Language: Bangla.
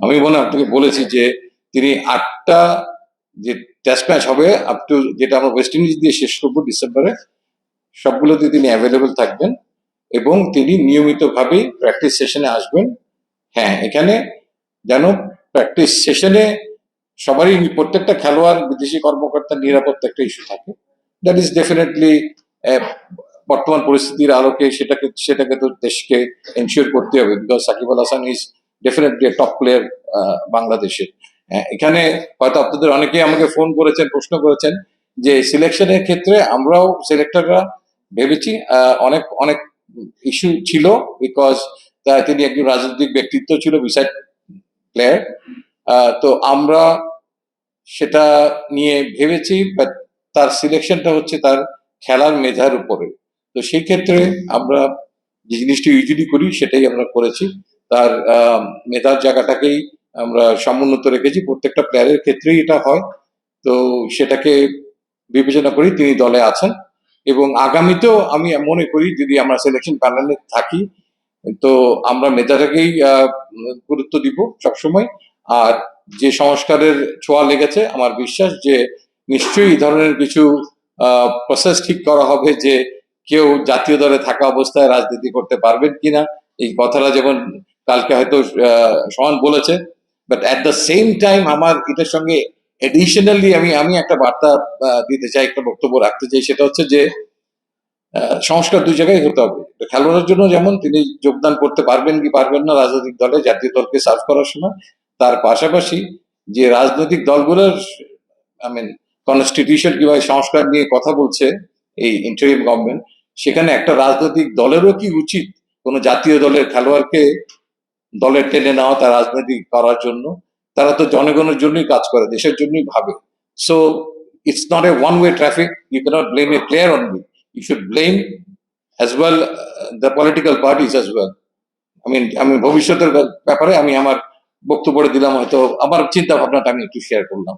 আমি মনে আপনাকে বলেছি যে তিনি আটটা যে টেস্ট ম্যাচ হবে আপ টু যেটা আমরা ওয়েস্ট ইন্ডিজ দিয়ে শেষ করব ডিসেম্বরে সবগুলোতে তিনি অ্যাভেলেবেল থাকবেন এবং তিনি নিয়মিতভাবে প্র্যাকটিস সেশনে আসবেন। হ্যাঁ এখানে যেন প্র্যাকটিস সেশনে সবারই প্রত্যেকটা খেলোয়াড়, বিদেশি কর্মকর্তার নিরাপত্তা একটা ইস্যু থাকে। দ্যাট ইজ ডেফিনেটলি বর্তমান পরিস্থিতির আলোকে সেটাকে সেটাকে তো দেশকে এনশিওর করতে হবে because Shakib Al Hasan is definitely top player বাংলাদেশের এখানে হয়তো আপনাদের অনেকেই আমাকে ফোন করেছেন, প্রশ্ন করেছেন যে সিলেকশনের ক্ষেত্রে আমরাও সিলেক্টররা ভেবেছি অনেক অনেক ইস্যু ছিল বিকজ তিনি একজন রাজনৈতিক ব্যক্তিত্ব ছিল বিসাইড প্লেয়ার তো আমরা সেটা নিয়ে ভেবেছি বাট তার সিলেকশনটা হচ্ছে তার খেলার মেধার উপরে। তো সেই ক্ষেত্রে আমরা যে জিনিসটি ইউজুয়ালি করি, সেটাই আমরা করেছি। তার মেধার জায়গাটাকেই আমরা সমুন্নত রেখেছি। প্রত্যেকটা প্লেয়ারের ক্ষেত্রেই এটা হয়। তো সেটাকে বিবেচনা করি তিনি দলে আছেন। এবং আগামীতেও আমি মনে করি, যদি আমরা সিলেকশন প্যানেলে থাকি, তো আমরা মেধাটাকেই গুরুত্ব দিব সবসময়। আর যে সংস্কারের ছোঁয়া লেগেছে, আমার বিশ্বাস যে নিশ্চয়ই এই ধরনের কিছু প্রসেস ঠিক করা হবে যে কেউ জাতীয় দলে থাকা অবস্থায় রাজনীতি করতে পারবেন কিনা। এই কথাটা যেমন কালকে হয়তো সমান বলেছে but at the same time আমার এটার সঙ্গে এডিশনালি আমি আমি একটা বার্তা দিতে চাই, একটা বক্তব্য রাখতে চাই, সেটা হচ্ছে যে সংস্কার দুই জায়গায় হতে হবে। খেলোয়াড়ের জন্য যেমন, তিনি যোগদান করতে পারবেন কি পারবেন না রাজনৈতিক দলে, জাতীয় দলকে সার্ভ করার সময়, তার পাশাপাশি যে রাজনৈতিক দলগুলোর আই মিন কনস্টিটিউশন কীভাবে সংস্কার নিয়ে কথা বলছে, এই ইন্টারিম গভর্নমেন্ট সেখানে একটা রাজনৈতিক দলেরও কি উচিত কোনো জাতীয় দলের খেলোয়াড়কে দলে টেনে নেওয়া, তার রাজনীতি করার জন্য। তারা তো জনগণের জন্যই কাজ করে, দেশের জন্যই ভাবে। So it's not a one way traffic you can't blame a player only you should blame as well the political parties as well I mean আমি ভবিষ্যতের ব্যাপারে আমি আমার বক্তব্য দিলাম, হয়তো আমার চিন্তা ভাবনাটা আমি একটু শেয়ার করলাম।